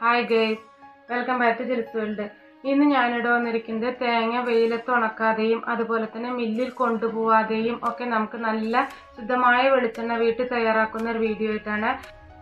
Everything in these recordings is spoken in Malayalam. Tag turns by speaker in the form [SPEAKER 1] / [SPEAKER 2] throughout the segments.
[SPEAKER 1] Hi guys welcome back to Jils world ഇന്ന് ഞാനിവിടെ വന്നിരിക്കുന്നത് തേങ്ങ വെയിലത്ത് ഉണക്കാതെയും അതുപോലെ തന്നെ മില്ലിൽ കൊണ്ടുപോവാതെയും ഒക്കെ നമുക്ക് നല്ല ശുദ്ധമായ വെളിച്ചെണ്ണ വീട്ടിൽ തയ്യാറാക്കുന്ന ഒരു വീഡിയോ ആയിട്ടാണ്.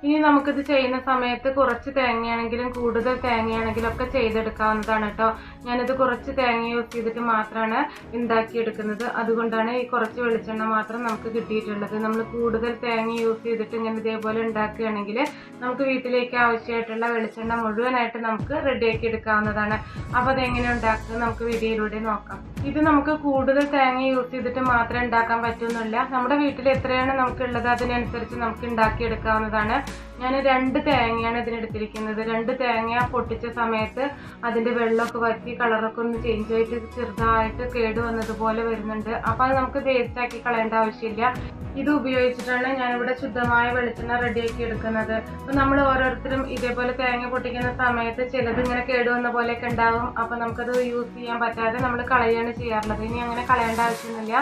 [SPEAKER 1] ഇനി നമുക്കിത് ചെയ്യുന്ന സമയത്ത് കുറച്ച് തേങ്ങയാണെങ്കിലും കൂടുതൽ തേങ്ങയാണെങ്കിലും ഒക്കെ ചെയ്തെടുക്കാവുന്നതാണ് കേട്ടോ. ഞാനിത് കുറച്ച് തേങ്ങ യൂസ് ചെയ്തിട്ട് മാത്രമാണ് ഉണ്ടാക്കിയെടുക്കുന്നത് അതുകൊണ്ടാണ് ഈ കുറച്ച് വെളിച്ചെണ്ണ മാത്രം നമുക്ക് കിട്ടിയിട്ടുള്ളത്. നമ്മൾ കൂടുതൽ തേങ്ങ യൂസ് ചെയ്തിട്ട് ഇങ്ങനെ ഇതേപോലെ ഉണ്ടാക്കുകയാണെങ്കിൽ നമുക്ക് വീട്ടിലേക്ക് ആവശ്യമായിട്ടുള്ള വെളിച്ചെണ്ണ മുഴുവനായിട്ട് നമുക്ക് റെഡിയാക്കി എടുക്കാവുന്നതാണ്. അപ്പോൾ അതെങ്ങനെ ഉണ്ടാക്കുക നമുക്ക് വീഡിയോയിലൂടെ നോക്കാം. ഇത് നമുക്ക് കൂടുതൽ തേങ്ങ യൂസ് ചെയ്തിട്ട് മാത്രമേ ഉണ്ടാക്കാൻ പറ്റുന്നില്ല നമ്മുടെ വീട്ടിൽ എത്രയാണ് നമുക്കുള്ളത് അതിനനുസരിച്ച് നമുക്ക് ഉണ്ടാക്കിയെടുക്കാവുന്നതാണ് ഞാൻ രണ്ട് തേങ്ങയാണ് ഇതിനെടുത്തിരിക്കുന്നത്. രണ്ട് തേങ്ങ പൊട്ടിച്ച സമയത്ത് അതിന്റെ വെള്ളമൊക്കെ വറ്റി കളറൊക്കെ ഒന്ന് ചേഞ്ച് ആയിട്ട് ചെറുതായിട്ട് കേട് വന്നതുപോലെ വരുന്നുണ്ട്. അപ്പൊ അത് നമുക്ക് വേസ്റ്റ് ആക്കി കളയേണ്ട ആവശ്യമില്ല. ഇത് ഉപയോഗിച്ചിട്ടാണ് ഞാനിവിടെ ശുദ്ധമായ വെളിച്ചെണ്ണ റെഡിയാക്കി എടുക്കുന്നത്. അപ്പൊ നമ്മൾ ഓരോരുത്തരും ഇതേപോലെ തേങ്ങ പൊട്ടിക്കുന്ന സമയത്ത് ചിലത് ഇങ്ങനെ കേടുവന്ന പോലെയൊക്കെ ഉണ്ടാവും. അപ്പൊ നമുക്കത് യൂസ് ചെയ്യാൻ പറ്റാതെ നമ്മൾ കളയാണ് ചെയ്യാറുള്ളത്. ഇനി അങ്ങനെ കളയേണ്ട ആവശ്യമൊന്നുമില്ല.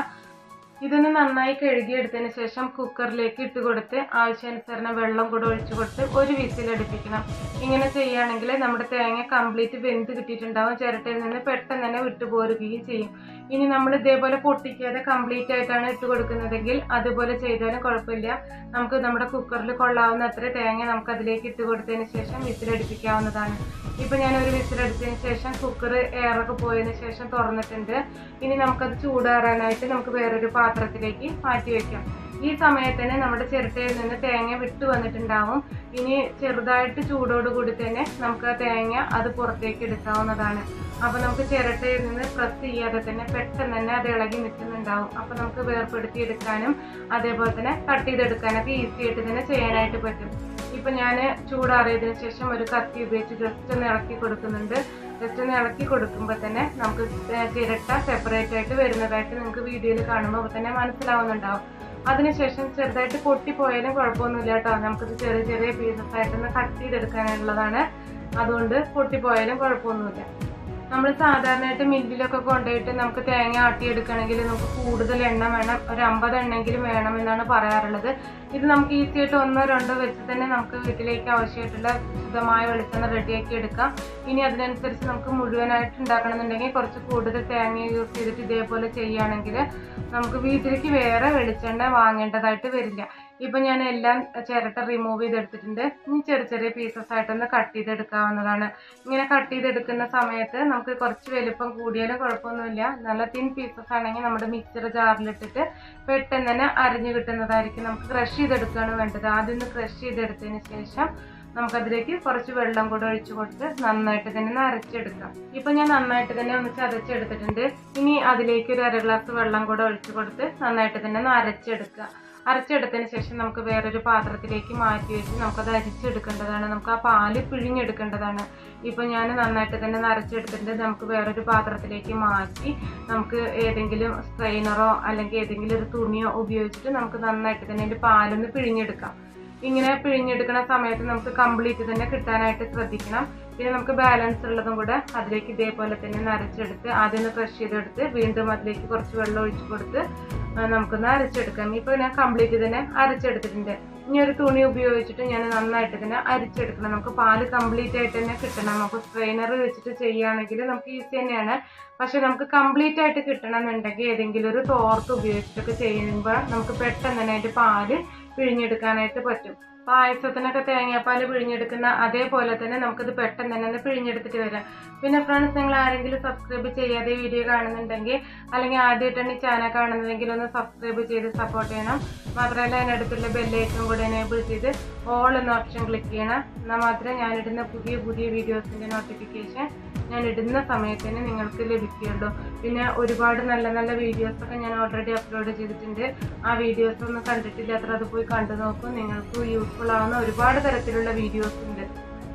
[SPEAKER 1] ഇതൊന്ന് നന്നായി കഴുകിയെടുത്തതിന് ശേഷം കുക്കറിലേക്ക് ഇട്ട് കൊടുത്ത് ആവശ്യാനുസരണം വെള്ളം കൂടെ ഒഴിച്ചു കൊടുത്ത് ഒരു വിസിൽ അടുപ്പിക്കണം. ഇങ്ങനെ ചെയ്യുകയാണെങ്കിൽ നമ്മുടെ തേങ്ങ കംപ്ലീറ്റ് വെന്ത് കിട്ടിയിട്ടുണ്ടാവും. ചിരട്ടയിൽ നിന്ന് പെട്ടെന്ന് തന്നെ വിട്ടുപോരുകയും ചെയ്യും. ഇനി നമ്മൾ ഇതേപോലെ പൊട്ടിക്കാതെ കംപ്ലീറ്റ് ആയിട്ടാണ് ഇട്ട് കൊടുക്കുന്നതെങ്കിൽ അതുപോലെ ചെയ്താലും കുഴപ്പമില്ല. നമുക്ക് നമ്മുടെ കുക്കറിൽ കൊള്ളാവുന്ന അത്ര തേങ്ങ നമുക്ക് അതിലേക്ക് ഇട്ട് കൊടുത്തതിന് ശേഷം വിസിലടിപ്പിക്കാവുന്നതാണ് ഇപ്പം ഞാൻ ഒരു വിസിലടിച്ചതിന് ശേഷം കുക്കർ എയറൊക്കെ പോയതിന് ശേഷം തുറന്നിട്ടുണ്ട്. ഇനി നമുക്കത് ചൂടാറാനായിട്ട് നമുക്ക് വേറൊരു പാത്രത്തിലേക്ക് മാറ്റി വെക്കാം. ഈ സമയത്തന്നെ നമ്മുടെ ചിരട്ടയിൽ നിന്ന് തേങ്ങ വിട്ടു വന്നിട്ടുണ്ടാവും. ഇനി ചെറുതായിട്ട് ചൂടോടുകൂടി തന്നെ നമുക്ക് ആ തേങ്ങ അത് പുറത്തേക്ക് എടുക്കാവുന്നതാണ്. അപ്പോൾ നമുക്ക് ചിരട്ടയിൽ നിന്ന് പ്രസ് ചെയ്യാതെ തന്നെ പെട്ടെന്ന് തന്നെ അത് ഇളകി നിൽക്കുന്നുണ്ടാവും. അപ്പോൾ നമുക്ക് വേർപ്പെടുത്തി എടുക്കാനും അതേപോലെ തന്നെ കട്ട് ചെയ്തെടുക്കാനൊക്കെ ഈസി ആയിട്ട് തന്നെ ചെയ്യാനായിട്ട് പറ്റും. ഇപ്പം ഞാൻ ചൂടാറിയതിനു ശേഷം ഒരു കത്തി ഉപയോഗിച്ച് ജസ്റ്റ് ഒന്ന് ഇളക്കി കൊടുക്കുന്നുണ്ട്. ജസ്റ്റ് ഒന്ന് ഇളക്കി കൊടുക്കുമ്പോൾ തന്നെ നമുക്ക് ചിരട്ട സെപ്പറേറ്റ് ആയിട്ട് വരുന്നതായിട്ട് നിങ്ങൾക്ക് വീഡിയോയിൽ കാണുമ്പോൾ തന്നെ മനസ്സിലാവുന്നുണ്ടാവും. അതിനുശേഷം ചെറുതായിട്ട് പൊട്ടിപ്പോയാലും കുഴപ്പമൊന്നുമില്ല കേട്ടോ. നമുക്കിത് ചെറിയ ചെറിയ പീസസ് ആയിട്ടൊന്ന് കട്ട് ചെയ്തെടുക്കാനുള്ളതാണ്. അതുകൊണ്ട് പൊട്ടിപ്പോയാലും കുഴപ്പമൊന്നുമില്ല. നമ്മൾ സാധാരണയായിട്ട് മില്ലിലൊക്കെ കൊണ്ടുപോയിട്ട് നമുക്ക് തേങ്ങ ആട്ടിയെടുക്കണമെങ്കിൽ നമുക്ക് കൂടുതൽ എണ്ണ വേണം. ഒരു അമ്പത് എണ്ണെങ്കിലും വേണം എന്നാണ് പറയാറുള്ളത്. ഇത് നമുക്ക് ഈസി ആയിട്ട് ഒന്നോ രണ്ടോ വെച്ച് തന്നെ നമുക്ക് വീട്ടിലേക്ക് ആവശ്യമായിട്ടുള്ള ശുദ്ധമായ വെളിച്ചെണ്ണ റെഡിയാക്കി എടുക്കാം. ഇനി അതിനനുസരിച്ച് നമുക്ക് മുഴുവനായിട്ട് ഉണ്ടാക്കണമെന്നുണ്ടെങ്കിൽ കുറച്ച് കൂടുതൽ തേങ്ങ യൂസ് ചെയ്തിട്ട് ഇതേപോലെ ചെയ്യുകയാണെങ്കിൽ നമുക്ക് വീട്ടിലേക്ക് വേറെ വെളിച്ചെണ്ണ വാങ്ങേണ്ടതായിട്ട് വരില്ല. ഇപ്പൊ ഞാൻ എല്ലാം ചിരട്ട റിമൂവ് ചെയ്തെടുത്തിട്ടുണ്ട്. ഇനി ചെറിയ ചെറിയ പീസസ് ആയിട്ടൊന്ന് കട്ട് ചെയ്തെടുക്കാവുന്നതാണ്. ഇങ്ങനെ കട്ട് ചെയ്തെടുക്കുന്ന സമയത്ത് നമുക്ക് കുറച്ച് വലുപ്പം കൂടിയാലും കുഴപ്പമൊന്നുമില്ല. നല്ല തിൻ പീസസ് ആണെങ്കിൽ നമ്മുടെ മിക്സർ ജാറിലിട്ടിട്ട് പെട്ടെന്ന് തന്നെ അരിഞ്ഞു കിട്ടുന്നതായിരിക്കും നമുക്ക് ക്രഷ് ചെയ്തെടുക്കുകയാണ് വേണ്ടത്. ആദ്യം ഒന്ന് ക്രഷ് ചെയ്തെടുത്തതിന് ശേഷം നമുക്കതിലേക്ക് കുറച്ച് വെള്ളം കൂടെ ഒഴിച്ചു കൊടുത്ത് നന്നായിട്ട് തന്നെ ഒന്ന് അരച്ചെടുക്കാം. ഇപ്പൊ ഞാൻ നന്നായിട്ട് തന്നെ ഒന്ന് ചതച്ചെടുത്തിട്ടുണ്ട്. ഇനി അതിലേക്ക് ഒരു അര ഗ്ലാസ് വെള്ളം കൂടെ ഒഴിച്ചു കൊടുത്ത് നന്നായിട്ട് തന്നെ ഒന്ന് അരച്ചെടുക്കുക. അരച്ചെടുത്തതിന് ശേഷം നമുക്ക് വേറൊരു പാത്രത്തിലേക്ക് മാറ്റി വെച്ച് നമുക്കത് അരിച്ചെടുക്കേണ്ടതാണ്. നമുക്ക് ആ പാൽ പിഴിഞ്ഞെടുക്കേണ്ടതാണ്. ഇപ്പൊ ഞാൻ നന്നായിട്ട് തന്നെ നരച്ചെടുത്തിട്ട് നമുക്ക് വേറൊരു പാത്രത്തിലേക്ക് മാറ്റി നമുക്ക് ഏതെങ്കിലും സ്ട്രെയിനറോ അല്ലെങ്കിൽ ഏതെങ്കിലും ഒരു തുണിയോ ഉപയോഗിച്ചിട്ട് നമുക്ക് നന്നായിട്ട് തന്നെ അതിന്റെ പാലൊന്ന് പിഴിഞ്ഞെടുക്കാം. ഇങ്ങനെ പിഴിഞ്ഞെടുക്കുന്ന സമയത്ത് നമുക്ക് കംപ്ലീറ്റ് തന്നെ കിട്ടാനായിട്ട് ശ്രദ്ധിക്കണം. പിന്നെ നമുക്ക് ബാലൻസ് ഉള്ളതും കൂടെ അതിലേക്ക് ഇതേപോലെ തന്നെ നരച്ചെടുത്ത് ആദ്യം ഒന്ന് ക്രഷ് ചെയ്തെടുത്ത് വീണ്ടും അതിലേക്ക് കുറച്ച് വെള്ളം ഒഴിച്ചു കൊടുത്ത് നമുക്കൊന്ന് അരച്ചെടുക്കാം. ഇപ്പൊ ഞാൻ കംപ്ലീറ്റ് തന്നെ അരച്ചെടുത്തിട്ടുണ്ട്. ഇനി ഒരു തുണി ഉപയോഗിച്ചിട്ട് ഞാൻ നന്നായിട്ട് തന്നെ അരിച്ചെടുക്കണം. നമുക്ക് പാൽ കംപ്ലീറ്റ് ആയിട്ട് തന്നെ കിട്ടണം. നമുക്ക് സ്ട്രെയിനർ വെച്ചിട്ട് ചെയ്യുകയാണെങ്കിൽ നമുക്ക് ഈസി തന്നെയാണ്. പക്ഷെ നമുക്ക് കംപ്ലീറ്റ് ആയിട്ട് കിട്ടണം എന്നുണ്ടെങ്കിൽ ഏതെങ്കിലും ഒരു തോർത്ത് ഉപയോഗിച്ചിട്ടൊക്കെ ചെയ്യുമ്പോൾ നമുക്ക് പെട്ടെന്ന് തന്നെ അതിന്റെ പാൽ പിഴിഞ്ഞെടുക്കാനായിട്ട് പറ്റും. പായസത്തിനൊക്കെ തേങ്ങാപ്പാൽ പിഴിഞ്ഞെടുക്കുന്ന അതേപോലെ തന്നെ നമുക്കിത് പെട്ടെന്ന് തന്നെ ഒന്ന് പിഴിഞ്ഞെടുത്തിട്ട് വരാം. പിന്നെ ഫ്രണ്ട്സ് നിങ്ങൾ ആരെങ്കിലും സബ്സ്ക്രൈബ് ചെയ്യാതെ വീഡിയോ കാണുന്നുണ്ടെങ്കിൽ അല്ലെങ്കിൽ ആദ്യമായിട്ടാണ് ഈ ചാനൽ കാണുന്നതെങ്കിൽ ഒന്ന് സബ്സ്ക്രൈബ് ചെയ്ത് സപ്പോർട്ട് ചെയ്യണം. മാത്രമല്ല അതിനടുത്തുള്ള ബെല്ലേറ്റവും കൂടെ എനേബിൾ ചെയ്ത് ഓൾ എന്ന ഓപ്ഷൻ ക്ലിക്ക് ചെയ്യണം. എന്നാൽ മാത്രമേ ഞാനിടുന്ന പുതിയ പുതിയ വീഡിയോസിന്റെ നോട്ടിഫിക്കേഷൻ ഞാൻ ഇടുന്ന സമയത്ത് തന്നെ നിങ്ങൾക്ക് ലഭിക്കുകയുള്ളൂ പിന്നെ ഒരുപാട് നല്ല നല്ല വീഡിയോസൊക്കെ ഞാൻ ഓൾറെഡി അപ്ലോഡ് ചെയ്തിട്ടുണ്ട്. ആ വീഡിയോസ് ഒന്നും കണ്ടിട്ടില്ല അത്ര അത് പോയി കണ്ടു നോക്കും. നിങ്ങൾക്ക് യൂസ്ഫുൾ ആവുന്ന ഒരുപാട് തരത്തിലുള്ള വീഡിയോസ് ഉണ്ട്.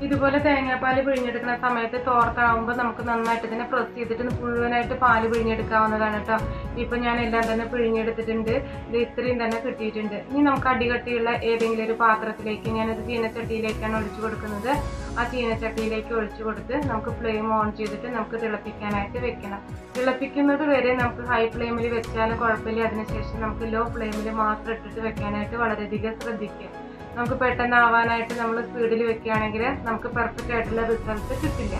[SPEAKER 1] ഇതുപോലെ തേങ്ങാപ്പാൽ പിഴിഞ്ഞെടുക്കുന്ന സമയത്ത് തോർത്താവുമ്പോൾ നമുക്ക് നന്നായിട്ട് തന്നെ പ്രസ് ചെയ്തിട്ട് മുഴുവനായിട്ട് പാൽ പിഴിഞ്ഞെടുക്കാവുന്നതാണ് കേട്ടോ. ഇപ്പൊ ഞാൻ എല്ലാം തന്നെ പിഴിഞ്ഞെടുത്തിട്ടുണ്ട്. ഇത് ഇത്രയും തന്നെ കിട്ടിയിട്ടുണ്ട്. ഇനി നമുക്ക് അടികട്ടിയുള്ള ഏതെങ്കിലും ഒരു പാത്രത്തിലേക്ക് ഞാനത് ചീനച്ചട്ടിയിലേക്കാണ് ഒഴിച്ചു കൊടുക്കുന്നത്. ആ ചീനച്ചട്ടിയിലേക്ക് ഒഴിച്ചു കൊടുത്ത് നമുക്ക് ഫ്ലെയിം ഓൺ ചെയ്തിട്ട് നമുക്ക് തിളപ്പിക്കാനായിട്ട് വെക്കണം. തിളപ്പിക്കുന്നത് വരെ നമുക്ക് ഹൈ ഫ്ലെയിമിൽ വെച്ചാലും കുഴപ്പമില്ല. അതിനുശേഷം നമുക്ക് ലോ ഫ്ലെയിമിൽ മാത്രം ഇട്ടിട്ട് വെക്കാനായിട്ട് വളരെയധികം ശ്രദ്ധിക്കുക. നമുക്ക് പെട്ടെന്ന് ആവാനായിട്ട് നമ്മൾ സ്പീഡിൽ വെക്കുകയാണെങ്കിൽ നമുക്ക് പെർഫെക്റ്റ് ആയിട്ടുള്ള റിസൾട്ട് കിട്ടില്ല.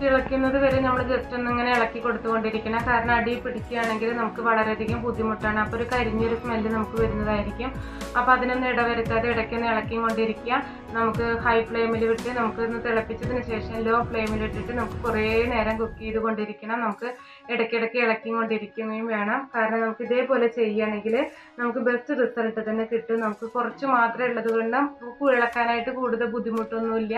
[SPEAKER 1] തിളയ്ക്കുന്നത് വരെ നമ്മൾ ജസ്റ്റ് ഒന്ന് ഇങ്ങനെ ഇളക്കി കൊടുത്തുകൊണ്ടിരിക്കണം. കാരണം അടി പിടിക്കുകയാണെങ്കിൽ നമുക്ക് വളരെയധികം ബുദ്ധിമുട്ടാണ്. അപ്പോൾ ഒരു കരിഞ്ഞൊരു സ്മെല്ല് നമുക്ക് വരുന്നതായിരിക്കും. അപ്പോൾ അതിനൊന്ന് ഇടവരുത്താതെ ഇടയ്ക്കൊന്ന് ഇളക്കി കൊണ്ടിരിക്കുക നമുക്ക് ഹൈ ഫ്ലെയിമിൽ വിട്ട് നമുക്ക് ഒന്ന് തിളപ്പിച്ചതിന് ശേഷം ലോ ഫ്ലെയിമിൽ ഇട്ടിട്ട് നമുക്ക് കുറേ നേരം കുക്ക് ചെയ്തുകൊണ്ടിരിക്കണം. നമുക്ക് ഇടയ്ക്കിടയ്ക്ക് ഇളക്കിക്കൊണ്ടിരിക്കുകയും വേണം. കാരണം നമുക്ക് ഇതേപോലെ ചെയ്യുകയാണെങ്കിൽ നമുക്ക് ബെസ്റ്റ് റിസൾട്ട് തന്നെ കിട്ടും. നമുക്ക് കുറച്ച് മാത്രമേ ഉള്ളത് കൊണ്ട് ഇളക്കാനായിട്ട് കൂടുതൽ ബുദ്ധിമുട്ടൊന്നുമില്ല.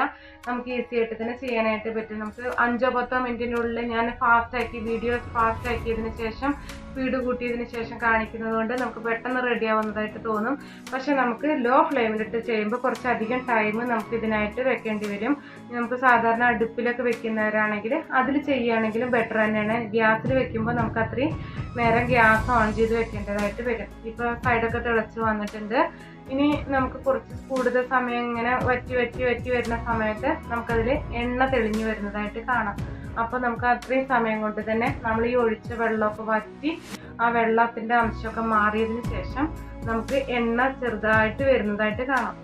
[SPEAKER 1] നമുക്ക് ഈസി ആയിട്ട് തന്നെ ചെയ്യാനായിട്ട് പറ്റും. നമുക്ക് അഞ്ചോ പത്തോ മിനിറ്റിനുള്ളിൽ ഞാൻ ഫാസ്റ്റ് ആക്കി വീഡിയോസ് ഫാസ്റ്റ് ആക്കിയതിന് ശേഷം സ്പീഡ് കൂട്ടിയതിന് ശേഷം കാണിക്കുന്നത് കൊണ്ട് നമുക്ക് പെട്ടെന്ന് റെഡി ആവുന്നതായിട്ട് തോന്നും. പക്ഷെ നമുക്ക് ലോ ഫ്ലെയിമിലിട്ട് ചെയ്യുമ്പോൾ കുറച്ചധികം ടൈം നമുക്ക് ഇതിനായിട്ട് വെക്കേണ്ടി വരും. നമുക്ക് സാധാരണ അടുപ്പിലൊക്കെ വെക്കുന്നവരാണെങ്കിൽ അതിൽ ചെയ്യുകയാണെങ്കിലും ബെറ്റർ തന്നെയാണ്. ഗ്യാസിൽ വെക്കുമ്പോൾ നമുക്ക് അത്രയും നേരം ഗ്യാസ് ഓൺ ചെയ്ത് വെക്കേണ്ടതായിട്ട് വരും. ഇപ്പോൾ സൈഡൊക്കെ തിളച്ച് വന്നിട്ടുണ്ട്. ഇനി നമുക്ക് കുറച്ച് കൂടുതൽ സമയം ഇങ്ങനെ വറ്റി വറ്റി വറ്റി വരുന്ന സമയത്ത് നമുക്കതിൽ എണ്ണ തെളിഞ്ഞു വരുന്നതായിട്ട് കാണാം. അപ്പോൾ നമുക്ക് അത്രയും സമയം കൊണ്ട് തന്നെ നമ്മൾ ഈ ഒഴിച്ച വെള്ളമൊക്കെ വറ്റി ആ വെള്ളത്തിന്റെ അംശമൊക്കെ മാറിയതിന് ശേഷം നമുക്ക് എണ്ണ ചെറുതായിട്ട് വരുന്നതായിട്ട് കാണാം.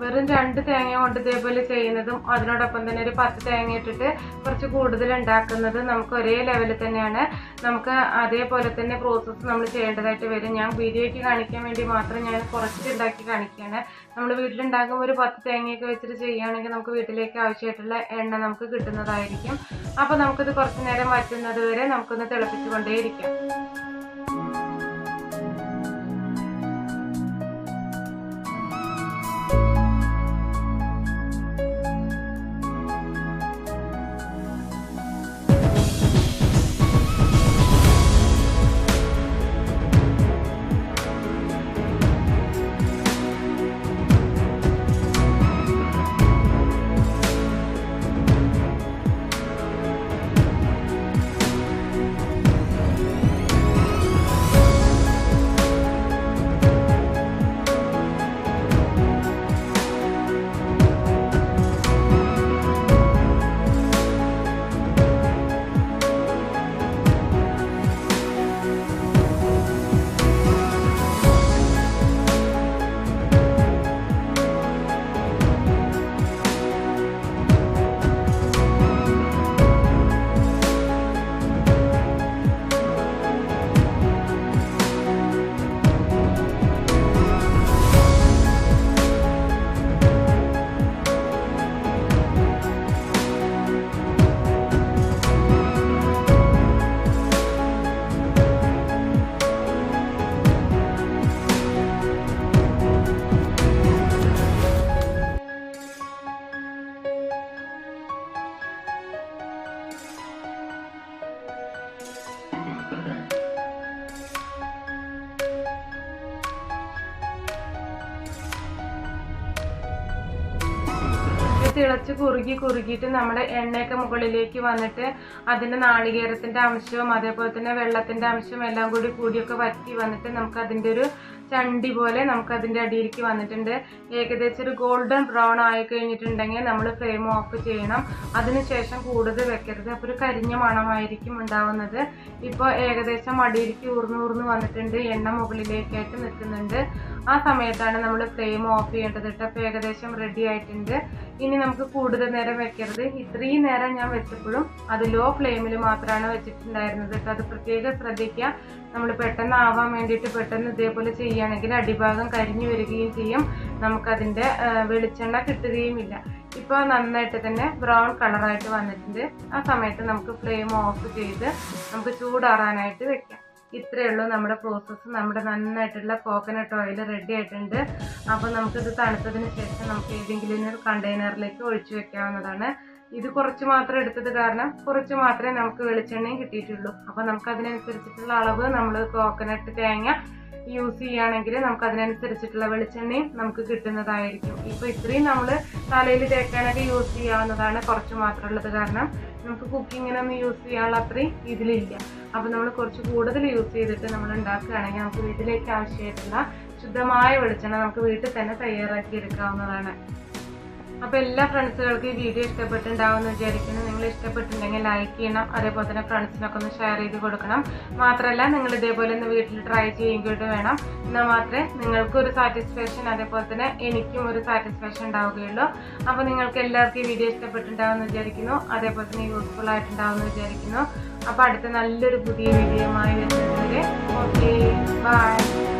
[SPEAKER 1] വെറും രണ്ട് തേങ്ങ കൊണ്ട് ഇതേപോലെ ചെയ്യുന്നതും അതിനോടൊപ്പം തന്നെ ഒരു പത്ത് തേങ്ങ ഇട്ടിട്ട് കുറച്ച് കൂടുതൽ ഉണ്ടാക്കുന്നത് നമുക്ക് ഒരേ ലെവലിൽ തന്നെയാണ്. നമുക്ക് അതേപോലെ തന്നെ പ്രോസസ്സ് നമ്മൾ ചെയ്യേണ്ടതായിട്ട് വരും. ഞാൻ വീഡിയോയ്ക്ക് കാണിക്കാൻ വേണ്ടി മാത്രം ഞാൻ കുറച്ച് ഉണ്ടാക്കി കാണിക്കുകയാണ്. നമ്മൾ വീട്ടിലുണ്ടാക്കുമ്പോൾ ഒരു പത്ത് തേങ്ങയൊക്കെ വെച്ചിട്ട് ചെയ്യുകയാണെങ്കിൽ നമുക്ക് വീട്ടിലേക്ക് ആവശ്യമായിട്ടുള്ള എണ്ണ നമുക്ക് കിട്ടുന്നതായിരിക്കും. അപ്പോൾ നമുക്കിത് കുറച്ച് നേരം വറ്റുന്നത് വരെ നമുക്കൊന്ന് തിളപ്പിച്ചുകൊണ്ടേയിരിക്കാം തിളച്ച് കുറുകി കുറുകിയിട്ട് നമ്മുടെ എണ്ണയൊക്കെ മുകളിലേക്ക് വന്നിട്ട് അതിന്റെ നാളികേരത്തിന്റെ അംശവും അതേപോലെ തന്നെ വെള്ളത്തിന്റെ അംശവും എല്ലാം കൂടി കൂടിയൊക്കെ വറ്റി വന്നിട്ട് നമുക്ക് അതിന്റെ ഒരു ചണ്ടി പോലെ നമുക്ക് അതിന്റെ അടിയിലേക്ക് വന്നിട്ടുണ്ട്. ഏകദേശം ഒരു ഗോൾഡൻ ബ്രൗൺ ആയി കഴിഞ്ഞിട്ടുണ്ടെങ്കിൽ നമ്മൾ ഫ്രെയിം ഓഫ് ചെയ്യണം. അതിനുശേഷം കൂടുതൽ വെക്കരുത്. അപ്പോൾ ഒരു കരിഞ്ഞ മണമായിരിക്കും ഉണ്ടാവുന്നത്. ഇപ്പോൾ ഏകദേശം അടിയിലേക്ക് ഊർന്ന് ഊർന്ന് വന്നിട്ടുണ്ട്. എണ്ണ മുകളിലേക്കായിട്ട് നിൽക്കുന്നുണ്ട്. ആ സമയത്താണ് നമ്മൾ ഫ്ലെയിം ഓഫ് ചെയ്യേണ്ടത് കേട്ടോ അപ്പോൾ ഏകദേശം റെഡി ആയിട്ടുണ്ട്. ഇനി നമുക്ക് കൂടുതൽ നേരം വെക്കരുത്. ഇത്രയും നേരം ഞാൻ വെച്ചപ്പോഴും അത് ലോ ഫ്ലെയിമിൽ മാത്രമാണ് വെച്ചിട്ടുണ്ടായിരുന്നത് കേട്ടോ അത് പ്രത്യേകം ശ്രദ്ധിക്കുക നമ്മൾ പെട്ടെന്ന് ആവാൻ വേണ്ടിയിട്ട് പെട്ടെന്ന് ഇതേപോലെ ചെയ്യുകയാണെങ്കിൽ അടിഭാഗം കരിഞ്ഞു വരികയും ചെയ്യും. നമുക്കതിന്റെ വെളിച്ചെണ്ണ വെളിച്ചെണ്ണ കിട്ടുകയുമില്ല ഇപ്പോൾ നന്നായിട്ട് തന്നെ ബ്രൗൺ കളറായിട്ട് വന്നിട്ടുണ്ട്. ആ സമയത്ത് നമുക്ക് ഫ്ലെയിം ഓഫ് ചെയ്ത് നമുക്ക് ചൂടാറാനായിട്ട് വെക്കാം. ഇത്രയേ ഉള്ളൂ. നമ്മുടെ പ്രോസസ്സ് നമ്മുടെ നന്നായിട്ടുള്ള കോക്കനട്ട് ഓയിൽ റെഡി ആയിട്ടുണ്ട്. അപ്പോൾ നമുക്കിത് തണുത്തതിന് ശേഷം നമുക്ക് ഏതെങ്കിലും ഒരു കണ്ടെയ്നറിലേക്ക് ഒഴിച്ചു വെക്കാവുന്നതാണ്. ഇത് കുറച്ച് മാത്രം എടുത്തത് കാരണം കുറച്ച് മാത്രമേ നമുക്ക് വെളിച്ചെണ്ണയും കിട്ടിയിട്ടുള്ളൂ. അപ്പോൾ നമുക്ക് അതിനനുസരിച്ചിട്ടുള്ള അളവ് നമ്മൾ കോക്കനട്ട് തേങ്ങ യൂസ് ചെയ്യുകയാണെങ്കിൽ നമുക്ക് അതിനനുസരിച്ചിട്ടുള്ള വെളിച്ചെണ്ണയും നമുക്ക് കിട്ടുന്നതായിരിക്കും. ഇപ്പോൾ ഇത്രയും നമ്മൾ തലയിൽ തേക്കാനൊക്കെ യൂസ് ചെയ്യാവുന്നതാണ് കുറച്ച് മാത്രമുള്ളത് കാരണം. നമുക്ക് കുക്കിങ്ങിനൊന്നും യൂസ് ചെയ്യാനുള്ള അത്രയും ഇതിലില്ല. അപ്പോൾ നമ്മൾ കുറച്ച് കൂടുതൽ യൂസ് ചെയ്തിട്ട് നമ്മൾ ഉണ്ടാക്കുകയാണെങ്കിൽ നമുക്ക് വീട്ടിലേക്ക് ആവശ്യമായിട്ടുള്ള ശുദ്ധമായ വെളിച്ചെണ്ണ നമുക്ക് വീട്ടിൽ തന്നെ തയ്യാറാക്കി എടുക്കാവുന്നതാണ്. അപ്പോൾ എല്ലാ ഫ്രണ്ട്സുകൾക്കും ഈ വീഡിയോ ഇഷ്ടപ്പെട്ടിട്ടുണ്ടാവുമെന്ന് വിചാരിക്കുന്നു. നിങ്ങൾ ഇഷ്ടപ്പെട്ടിട്ടുണ്ടെങ്കിൽ ലൈക്ക് ചെയ്യണം. അതേപോലെ തന്നെ ഫ്രണ്ട്സിനൊക്കെ ഒന്ന് ഷെയർ ചെയ്ത് കൊടുക്കണം. മാത്രമല്ല നിങ്ങൾ ഇതേപോലെ ഒന്ന് വീട്ടിൽ ട്രൈ ചെയ്യുകയും വേണം. എന്നാൽ മാത്രമേ നിങ്ങൾക്കും ഒരു സാറ്റിസ്ഫാക്ഷൻ അതേപോലെ തന്നെ എനിക്കും ഒരു സാറ്റിസ്ഫാക്ഷൻ ഉണ്ടാവുകയുള്ളൂ. അപ്പോൾ നിങ്ങൾക്ക് എല്ലാവർക്കും ഈ വീഡിയോ ഇഷ്ടപ്പെട്ടിട്ടുണ്ടാവും എന്ന് വിചാരിക്കുന്നു. അതേപോലെ തന്നെ യൂസ്ഫുൾ ആയിട്ടുണ്ടാവുമെന്ന് വിചാരിക്കുന്നു. അപ്പോൾ അടുത്ത നല്ലൊരു പുതിയ വീഡിയോ ആയി വരെ ഓക്കെ ബൈ